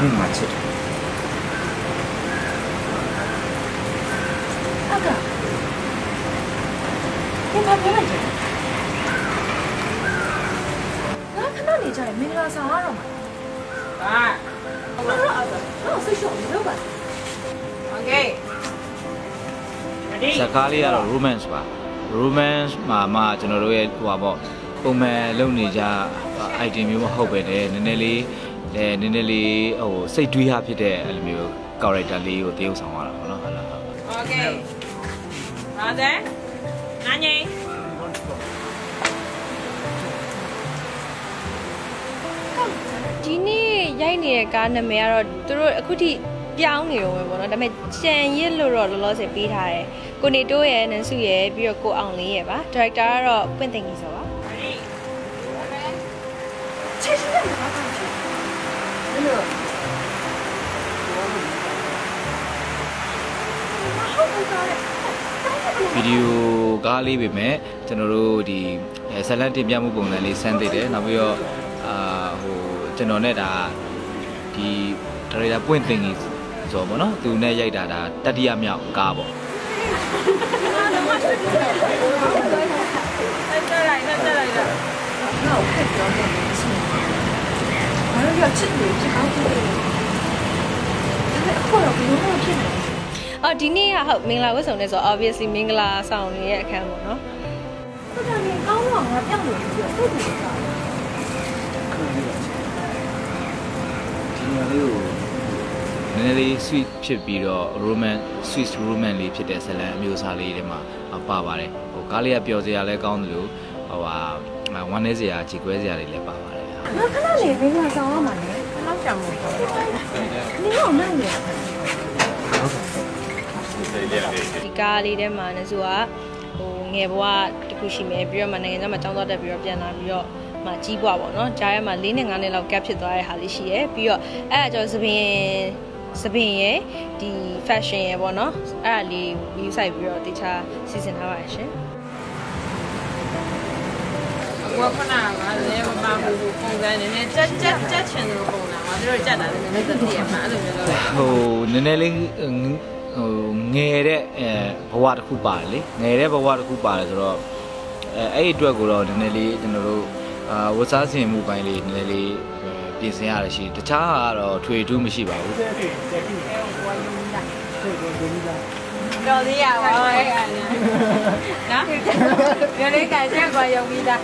မှုမှာချစ်တယ်အကဘယ်မှာပြောလိုက်တယ်ငါခဏနေကြရင်မင်္ဂလာဆောင်ရတော့မှာဟာဘာလို့အကဘာလို့ဆိတ်ရှော့နေလို့ပါ Okay စကားလေးကတော့ romance ပါ romance မှာမှကျွန်တော်တို့ရဲ့ဟိုပါပေါ့ပုံမှန်လုပ်နေကြ item မျိုးမဟုတ်ပဲတဲ့နည်းနည်းလေး အဲနည်းနည်းလေးဟိုစိတ်တွေးရဖြစ်တဲ့အဲ့လိုမျိုး character လေးကိုတရုပ်ဆောင်ရတာပေါ့နော်ဟုတ်လားဟုတ်ပါ Okay ဟာတဲ့နာငိဒီနေ့ရိုက်နေတဲ့ကားနာမည်ကတော့သူတို့အခုထိပြောင်းနေတော့ပဲပေါ့နော်ဒါပေမဲ့ကြံရစ်လို့တော့လောလောဆယ်ပေးထားတယ်ကိုနေတိုးရဲ့နန်စုရဲ့ပြီးတော့ကိုအောင်လင်းရဲ့ပါဒါရိုက်တာကတော့ပွင့်သိင်ကြီးဆိုပါ ဗီဒီယိုကားလေးပဲမဲ့ကျွန်တော်တို့ဒီဇလန်တင်ပြမှုပုံစံလေးစမ်းသိတယ်နောက်ပြီးတော့အာဟိုကျွန်တော်နဲ့ဒါဒီဒါရိုက်တာပွင့်သိမ့်ကြီးဆိုပေါ့နော်သူနဲ့ရိုက်တာဒါတတိယမြောက်ကားပေါ့ဆက်ကြလိုက်ဆက်ကြလိုက်တော့ငါ့ကိုဖက်ပြောနေတယ်ဆိုဘာလို့ရချစ်လို့ဖြစ်ကောင်းဖြစ်တယ်ဒါပေမဲ့အခုတော့ဘယ်လိုမှဖြစ်နေလဲ အော်ဒီနေ့ကဟုတ်မင်္ဂလာဝတ်ဆောင်နေဆိုတော့ obviously မင်္ဂလာဆောင်နေရဲ့အခန်းပေါ့နော်သူကလည်းကောင်းတော့ငါပြောင်းလို့ပြီးတော့စိတ်တူတာဒီနေရာလေးကိုနည်းနည်းလေး sweet ဖြစ်ပြီးတော့ romance sweet romance လေးဖြစ်တဲ့ဇလန်အမျိုးအစားလေးတွေမှာပါပါတယ်ဟိုကားလေးကပျော်စရာလည်းကောင်းတယ်လို့ဟိုဟာဝမ်းနည်းစရာခြေကွဲစရာတွေလည်းပါပါတယ်ငါခဏလေးဘယ်မှာဆောင်ရမှာလဲနောက်ချမှုပေါ့နင်တော့နိုင်နေ ဒီကားလေးထဲမှာနန်းစုကဟိုငယ်ဘဝတစ်ခုရှိမယ်ပြီးတော့မှနိုင်ငံခြားမှာကျောင်းသွားတက်ပြီးတော့ပြန်လာပြီးတော့မှကြီးပွားပေါ့နော်ဂျားရဲမှာ၄နဲ့၅နှစ်လောက်ကပ်ဖြစ်သွားတဲ့ဟာလေးရှိရယ်ပြီးတော့အဲ့ဒါကြောင့်သပင်သပင်ရဲ့ဒီ fashion ရဲ့ပေါ့နော်အဲ့ဒါလေး view site ပြီးတော့တခြားစီစဉ်ထားပါရှင်အခုကခဏကလည်းမပါဘူးပုံစံနည်းနည်းကြက်ကြက်ကြက်ချင်လို့ပုံစံမှာတို့ကြက်တာလည်းနည်းန ည်းသိရမှာအဲ့လိုမျိုးလုပ်လိုက်ဟိုနည်းနည်းလေးဟိုငယ်တဲ့အဲဘဝတစ်ခုပါတယ်လေငယ်တဲ့ဘဝတစ်ခုပါတယ်ဆိုတော့အဲအဲ့ဒီအတွက်ကိုတော့နည်းနည်းလေးကျွန်တော်တို့အာဝတ်စားဆင်မှုပိုင်းလေးနည်းနည်းလေးပြင်ဆင်ရရရှိတခြားကတော့ထွေထူးမရှိပါဘူးတော်သေးရပါဘူးအဲ့ဒါနော်ပြောလေးကချက်ကွာရုံပြီးသား